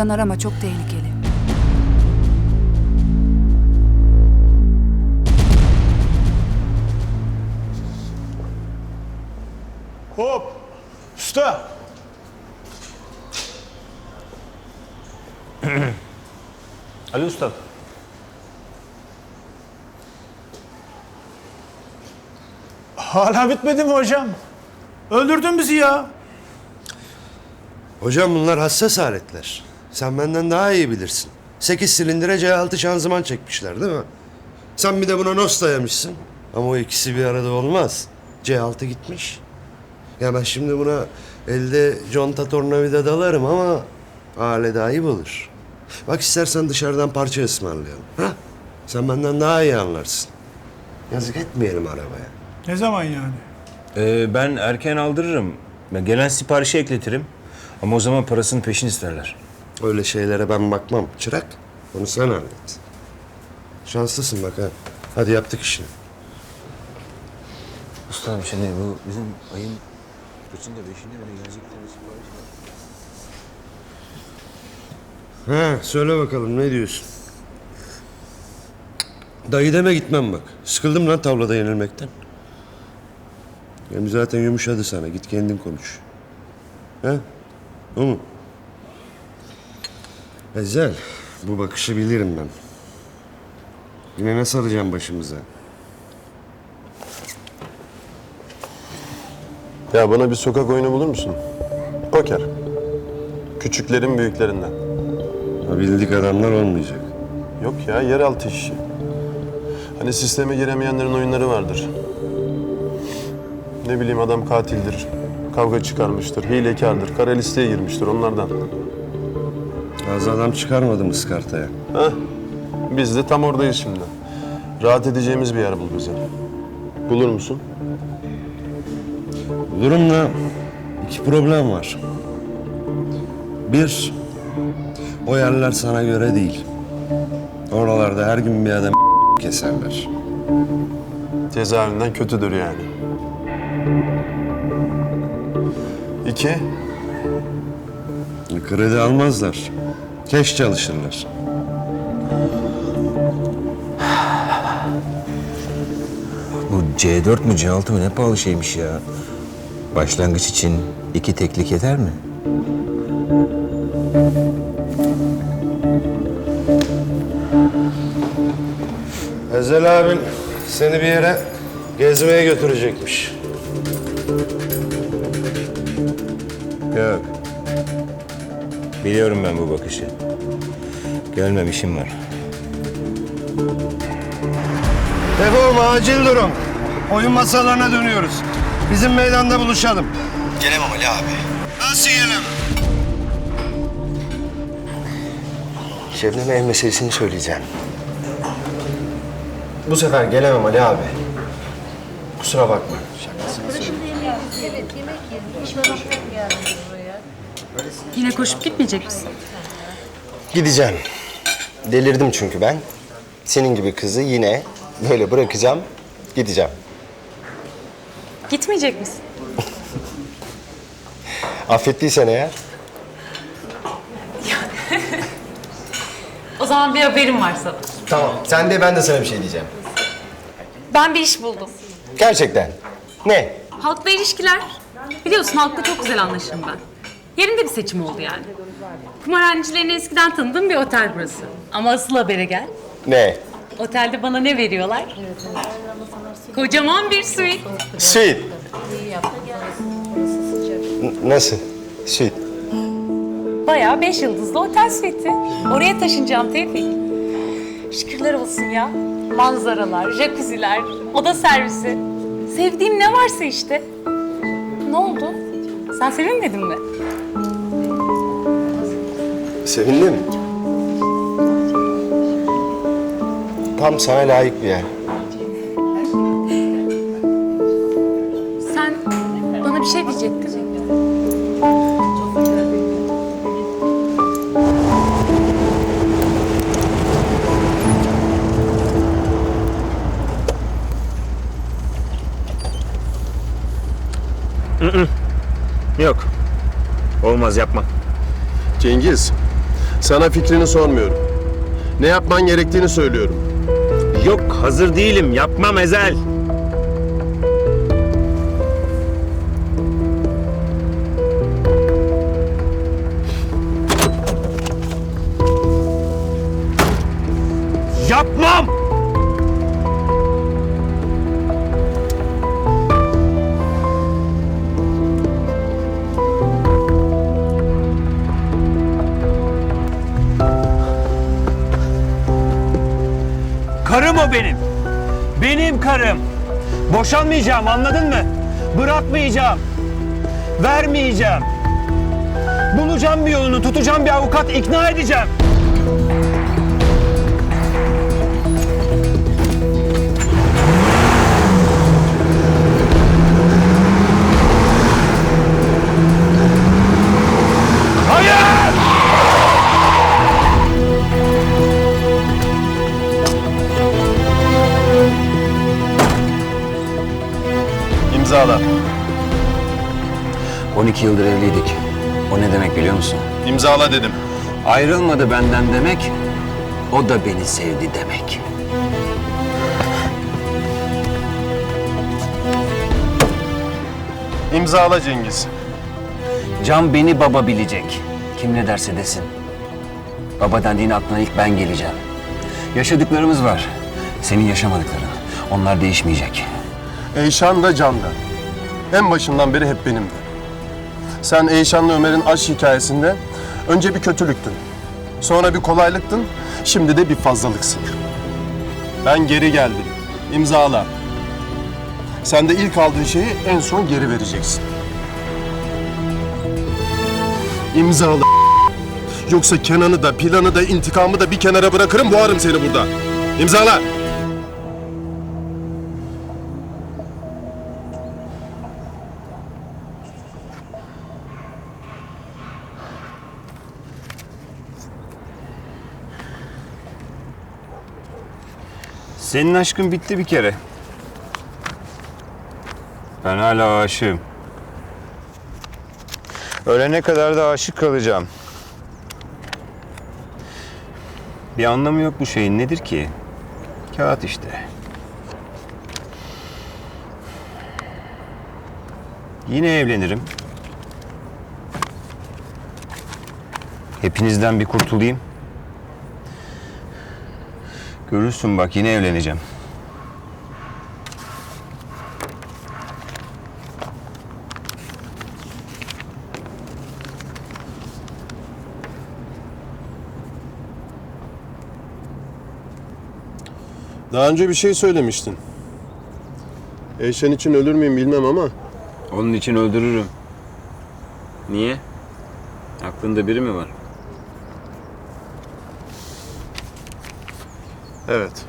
Oradan arama çok tehlikeli. Hop! Usta! Ali Usta. Hala bitmedi mi hocam? Öldürdün bizi ya. Hocam bunlar hassas aletler. Sen benden daha iyi bilirsin. 8 silindire C6 şanzıman çekmişler değil mi? Sen bir de buna nos dayamışsın. Ama o ikisi bir arada olmaz. C6 gitmiş. Ya ben şimdi buna elde conta tornavida dalarım ama alet ayıp olur. Bak istersen dışarıdan parça ısmarlayalım. Ha? Sen benden daha iyi anlarsın. Yazık etmeyelim arabaya. Ne zaman yani? Ee, ben erken aldırırım. Ben gelen siparişi ekletirim. Ama o zaman parasını peşin isterler. Öyle şeylere ben bakmam. Çırak, onu sen hallet. Şanslısın bak ha. Hadi yaptık işini. Ustam şimdi bu bizim ayın kaçında beşinde mi ne gelecek tane sipariş var. Ha, söyle bakalım ne diyorsun? Dayı deme gitmem bak. Sıkıldım lan tavlada yenilmekten. Hem zaten yumuşadı sana. Git kendin konuş. Ha? O mu? Ezel, bu bakışı bilirim ben. Yine ne saracağım başımıza? Ya bana bir sokak oyunu bulur musun? Poker. Küçüklerin büyüklerinden. Ha, bildik adamlar olmayacak. Yok ya yeraltı işi. Hani sisteme giremeyenlerin oyunları vardır. Ne bileyim adam katildir, kavga çıkarmıştır, hilekardır, kara listeye girmiştir onlardan. Az adam çıkarmadım ıskartaya. Heh, biz de tam oradayız şimdi. Rahat edeceğimiz bir yer bul bize. Bulur musun? Bu durumda iki problem var. Bir, o yerler sana göre değil. Oralarda her gün bir adam keserler. Cezaevinden kötüdür yani. İki, Kredi almazlar. Keş çalışırlar. Bu C4 mü C6 mı ne pahalı şeymiş ya. Başlangıç için iki teklik yeter mi? Ezel abin seni bir yere gezmeye götürecekmiş. Yok. Biliyorum ben bu bakışı. Gelmem işim var. Defolma acil durum. Oyun masalarına dönüyoruz. Bizim meydanda buluşalım. Gelemem Ali abi. Nasıl gelemem? Şebnem'e ev meselesini söyleyeceğim. Bu sefer gelemem Ali abi. Kusura bakma. Yine koşup gitmeyecek misin? Gideceğim. Delirdim çünkü ben. Senin gibi kızı yine böyle bırakacağım. Gideceğim. Gitmeyecek misin? Affettiysen eğer. O zaman bir haberim var sana. Tamam. Sen de ben de sana bir şey diyeceğim. Ben bir iş buldum. Gerçekten. Ne? Halkla ilişkiler. Biliyorsun halkla çok güzel anlaşırım ben. Yerinde bir seçim oldu yani. Kumarhanecilerini eskiden tanıdığım bir otel burası. Ama asıl habere gel. Ne? Otelde bana ne veriyorlar? Kocaman bir suite. N- Nasıl? Süt. Bayağı beş yıldızlı otel suite'i. Oraya taşınacağım Tevfik. Şükürler olsun ya. Manzaralar, jacuzziler, oda servisi. Sevdiğim ne varsa işte. Ne oldu? Sen sevinmedin mi? Sevindim. Tam sana layık bir yer. Sen bana bir şey diyecektin. Yok. Olmaz yapma. Cengiz, Sana fikrini sormuyorum. Ne yapman gerektiğini söylüyorum. Yok hazır değilim yapmam Ezel. Karım o benim. Benim karım. Boşanmayacağım anladın mı? Bırakmayacağım. Vermeyeceğim. Bulacağım bir yolunu, tutacağım bir avukat, ikna edeceğim. 12 yıldır evliydik. O ne demek biliyor musun? İmzala dedim. Ayrılmadı benden demek, o da beni sevdi demek. İmzala Cengiz. Can beni baba bilecek. Kim ne derse desin. Baba dendiğin aklına ilk ben geleceğim. Yaşadıklarımız var. Senin yaşamadıkların. Onlar değişmeyecek. Eyşan da Can da. En başından beri hep benimdi. Sen Eyşan'la Ömer'in aşk hikayesinde önce bir kötülüktün. Sonra bir kolaylıktın. Şimdi de bir fazlalıksın. Ben geri geldim. İmzala. Sen de ilk aldığın şeyi en son geri vereceksin. İmzala. Yoksa Kenan'ı da, planı da, intikamı da bir kenara bırakırım, boğarım seni burada. İmzala. Senin aşkın bitti bir kere. Ben hala aşığım. Ölene kadar da aşık kalacağım. Bir anlamı yok bu şeyin. Nedir ki? Kağıt işte. Yine evlenirim. Hepinizden bir kurtulayım. Görürsün bak yine evleneceğim. Daha önce bir şey söylemiştin. Eyşan için ölür müyüm bilmem ama Onun için öldürürüm. Niye? Aklında biri mi var? Evet.